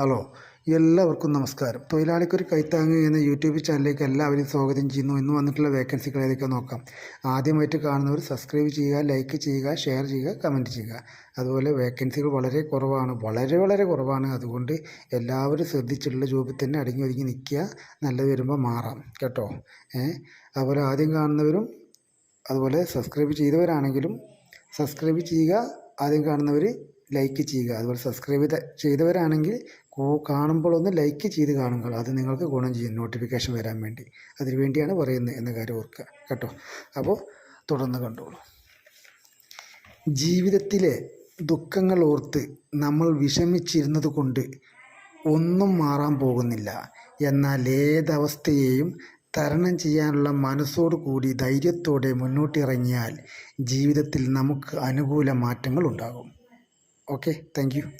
Hello എല്ലാവർക്കും നമസ്കാരം. തൊഴിലാളിക്കൊരു കൈത്താങ്ങ് എന്ന യൂട്യൂബ് ചാനലിലേക്ക് എല്ലാവരും സ്വാഗതം ചെയ്യുന്നു. ഇന്ന് വന്നിട്ടുള്ള വേക്കൻസികൾ ഏതൊക്കെ നോക്കാം. ആദ്യമായിട്ട് കാണുന്നവർ സബ്സ്ക്രൈബ് ചെയ്യുക ലൈക്ക് ചെയ്യുക ഷെയർ ചെയ്യുക കമന്റ് ചെയ്യുക. അതുപോലെ വേക്കൻസികൾ വളരെ കുറവാണ് വളരെ വളരെ കുറവാണ്. അതുകൊണ്ട് എല്ലാവരും ശ്രദ്ധിച്ചുള്ള ജോബിൽ തന്നെ അടങ്ങി ഒതുങ്ങി നിൽക്കുക. നല്ലത് വരുമ്പോൾ മാറാം കേട്ടോ? അതുപോലെ ആദ്യം കാണുന്നവരും അതുപോലെ സബ്സ്ക്രൈബ് ചെയ്തവരാണെങ്കിലും സബ്സ്ക്രൈബ് ചെയ്യുക. ആദ്യം കാണുന്നവർ ലൈക്ക് ചെയ്യുക. അതുപോലെ സബ്സ്ക്രൈബ് ചെയ്തവരാണെങ്കിൽ കാണുമ്പോൾ ഒന്ന് ലൈക്ക് ചെയ്ത് കാണുക. അത് നിങ്ങൾക്ക് ഗുണം ചെയ്യും നോട്ടിഫിക്കേഷൻ വരാൻ വേണ്ടി. അതിനു വേണ്ടിയാണ് പറയുന്നത് എന്ന കാര്യം ഓർക്കുക കേട്ടോ. അപ്പോൾ തുടർന്ന് കണ്ടോളൂ. ജീവിതത്തിലെ ദുഃഖങ്ങൾ ഓർത്ത് നമ്മൾ വിഷമിച്ചിരുന്നത് കൊണ്ട് ഒന്നും മാറാൻ പോകുന്നില്ല. എന്നാൽ ഏതവസ്ഥയെയും തരണം ചെയ്യാനുള്ള മനസ്സോടു കൂടി ധൈര്യത്തോടെ മുന്നോട്ടിറങ്ങിയാൽ ജീവിതത്തിൽ നമുക്ക് അനുകൂല മാറ്റങ്ങൾ ഉണ്ടാകും. okay thank you.